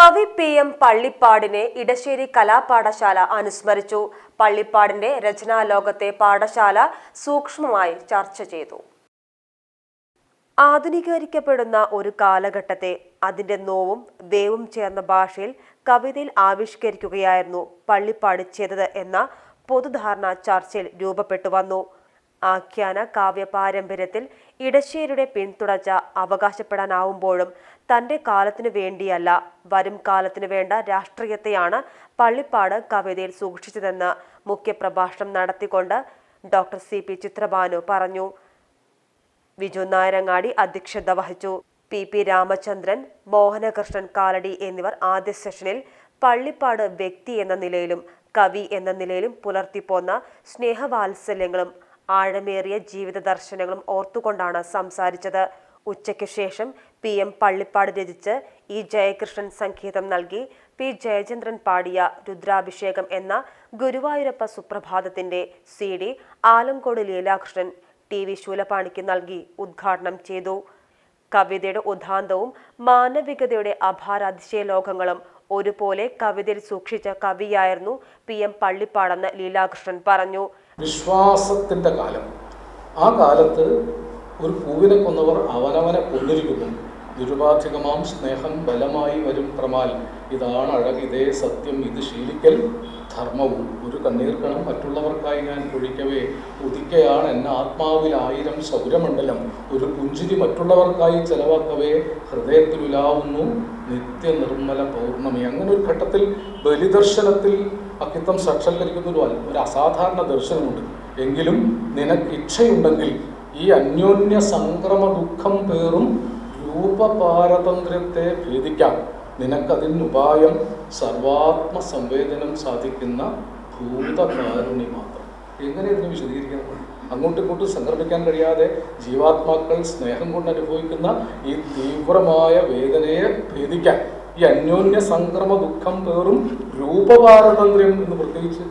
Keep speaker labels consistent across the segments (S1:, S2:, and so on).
S1: കവി P M പള്ളിപ്പാടിനെ ഇടശ്ശേരി കലാപാഠശാല അനുസ്മരിച്ചു. പള്ളിപ്പാടിന്റെ രചനാലോകത്തെ പാഠശാല സൂക്ഷ്മമായി ചർച്ച ചെയ്തു. ആധുനികരിക്കപ്പെടുന്ന ഒരു കാലഘട്ടത്തെ അതിന്റെ നോവും വേവും ചേർന്ന ഭാഷയിൽ കവിതയിൽ ആവിഷ്കരിക്കുകയായിരുന്നു പള്ളിപ്പാട് ചെയ്തത് എന്ന പൊതുധാരണ ചർച്ചയിൽ രൂപപ്പെട്ടു വന്നു. ആഖ്യാന കാവ്യ പാരമ്പര്യത്തിൽ ഇടശ്ശേരിയുടെ പിന്തുടർച്ച അവകാശപ്പെടാനാവുമ്പോഴും തന്റെ കാലത്തിനു വേണ്ടിയല്ല വരും കാലത്തിനു വേണ്ട രാഷ്ട്രീയത്തെയാണ് പള്ളിപ്പാട് കവിതയിൽ സൂക്ഷിച്ചതെന്ന് മുഖ്യപ്രഭാഷണം നടത്തിക്കൊണ്ട് ഡോക്ടർ സി. പി. ചിത്രഭാനു പറഞ്ഞു. വിജു നായരങ്ങാടി അധ്യക്ഷത വഹിച്ചു. പി. പി. രാമചന്ദ്രൻ മോഹനകൃഷ്ണൻ കാലടി എന്നിവർ ആദ്യ സെഷനിൽ പള്ളിപ്പാട് വ്യക്തി എന്ന നിലയിലും കവി എന്ന നിലയിലും പുലർത്തിപ്പോന്ന സ്നേഹവാത്സല്യങ്ങളും ആഴമേറിയ ജീവിത ദർശനങ്ങളും ഓർത്തുകൊണ്ടാണ് സംസാരിച്ചത്. ഉച്ചയ്ക്ക് ശേഷം പി എം പള്ളിപ്പാട് രചിച്ച് ഇ ജയകൃഷ്ണൻ സംഗീതം നൽകി. പി ജയചന്ദ്രൻ പാടിയ രുദ്രാഭിഷേകം എന്ന Guruvayurappa സുപ്രഭാതത്തിന്റെ C D Alankode Leelakrishnan T V ശൂലപാണിക്ക് നൽകി ഉദ്ഘാടനം ചെയ്തു. കവിതയുടെ ഉദാന്തവും മാനവികതയുടെ അപാരാതിശയ ലോകങ്ങളും ഒരുപോലെ കവിതയിൽ സൂക്ഷിച്ച കവിയായിരുന്നു പി എം പള്ളിപ്പാടെന്ന് ലീലാകൃഷ്ണൻ പറഞ്ഞു.
S2: വിശ്വാസത്തിന്റെ കാലം. ആ കാലത്ത് ഒരു പൂവിനെ കൊന്നവർ അവനവനെ കൊന്നിരിക്കുന്നു. നിരുപാധികമാം സ്നേഹം ബലമായി വരും പ്രമാൽ. ഇതാണ് അഴക് ഇതേ സത്യം ഇത് ശീലിക്കൽ ധർമ്മവും. ഒരു കണ്ണീർക്കണം മറ്റുള്ളവർക്കായി ഞാൻ പൊഴിക്കവേ ഉദിക്കയാണ് എന്നെ ആത്മാവിൽ ആയിരം സൗരമണ്ഡലം. ഒരു പുഞ്ചിരി മറ്റുള്ളവർക്കായി ചെലവാക്കവേ ഹൃദയത്തിലുലാവുന്നു നിത്യനിർമ്മല പൗർണമി. അങ്ങനെ ഒരു ഘട്ടത്തിൽ ബലിദർശനത്തിൽ അക്കിത്തം സാക്ഷാത്കരിക്കുന്ന ഒരു ഒരു അസാധാരണ ദർശനമുണ്ട്. എങ്കിലും നിനക്ക് ഇച്ഛയുണ്ടെങ്കിൽ ഈ അന്യോന്യ സംക്രമ ദുഃഖം പേറും രൂപപാരതന്ത്ര്യത്തെ ഭേദിക്കാം. നിനക്കതിനുപായം സർവാത്മ സംവേദനം സാധിക്കുന്ന ഭൂതകാരുണി മാത്രം. എങ്ങനെ ഇതിനെ വിശദീകരിക്കണം അങ്ങോട്ടും ഇങ്ങോട്ടും സംക്രമിക്കാൻ കഴിയാതെ ജീവാത്മാക്കൾ സ്നേഹം കൊണ്ട് അനുഭവിക്കുന്ന ഈ തീവ്രമായ വേദനയെ ഭേദിക്കാൻ ഈ അന്യോന്യ സംക്രമ ദുഃഖം പേറും രൂപപാരതന്ത്ര്യം എന്ന് പ്രത്യേകിച്ച്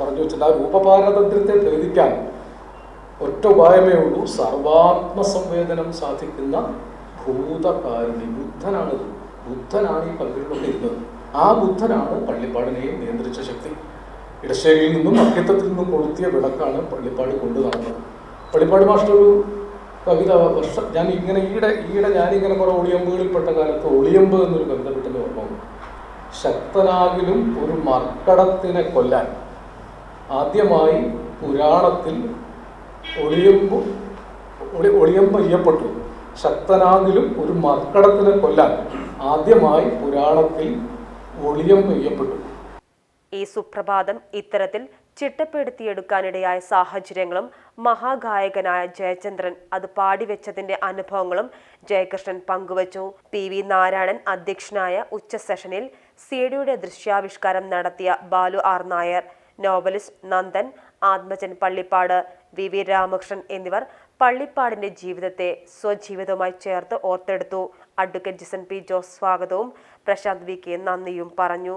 S2: പറഞ്ഞു വെച്ചാൽ ആ രൂപപാരതന്ത്ര്യത്തെ ഭേദിക്കാൻ ഒറ്റ ഉപായമേ ഉള്ളൂ. സർവാത്മ സംവേദനം സാധിക്കുന്ന ഭൂതകാരുണി. ബുദ്ധനാണ് ബുദ്ധനാണ് ഈ പള്ളികളിലൊക്കെ ആ ബുദ്ധനാണ് പള്ളിപ്പാടിനെയും നിയന്ത്രിച്ച ശക്തി. ഇടശ്ശേരിയിൽ നിന്നും അക്കിത്തത്തിൽ നിന്നും കൊളുത്തിയ വിളക്കാണ് പള്ളിപ്പാട് കൊണ്ടു നടന്നത് പള്ളിപ്പാട് മാസ്റ്റർ ഒരു കവിത വർഷ ഞാൻ ഇങ്ങനെ ഈയിടെ ഈയിടെ ഞാനിങ്ങനെ കുറെ ഒളിയമ്പുകളിൽപ്പെട്ട കാലത്ത് ഒളിയമ്പ് എന്നൊരു കവിത പെട്ടെന്ന് ശക്തനാകിലും ഒരു മർക്കടത്തിനെ കൊല്ലാൻ ആദ്യമായി പുരാണത്തിൽ ഒളിയമ്പ് ഒളി ഒളിയമ്പ് ചെയ്യപ്പെട്ടു ശക്തനാകിലും ഒരു മർക്കടത്തിനെ കൊല്ലാൻ ആദ്യമായി പുരാണത്തിൽ ഒളിയമ്പ് ചെയ്യപ്പെട്ടു
S1: ഈ സുപ്രഭാതം ഇത്തരത്തിൽ ചിട്ടപ്പെടുത്തിയെടുക്കാനിടയായ സാഹചര്യങ്ങളും മഹാഗായകനായ ജയചന്ദ്രൻ അത് പാടിവെച്ചതിന്റെ അനുഭവങ്ങളും ജയകൃഷ്ണൻ പങ്കുവച്ചു. പി വി നാരായണൻ അധ്യക്ഷനായ ഉച്ച സെഷനിൽ സിഡിയുടെ ദൃശ്യാവിഷ്കാരം നടത്തിയ Balu R Nair novelist Nandan Athmajan Pallippad V V Ramakrishnan എന്നിവർ പള്ളിപ്പാടിന്റെ ജീവിതത്തെ സ്വജീവിതവുമായി ചേർത്ത് ഓർത്തെടുത്തു. അഡ്വക്കേറ്റ് ജിസൻ പി ജോസ് സ്വാഗതവും. പ്രശാന്ത് വി കെ നന്ദിയും പറഞ്ഞു.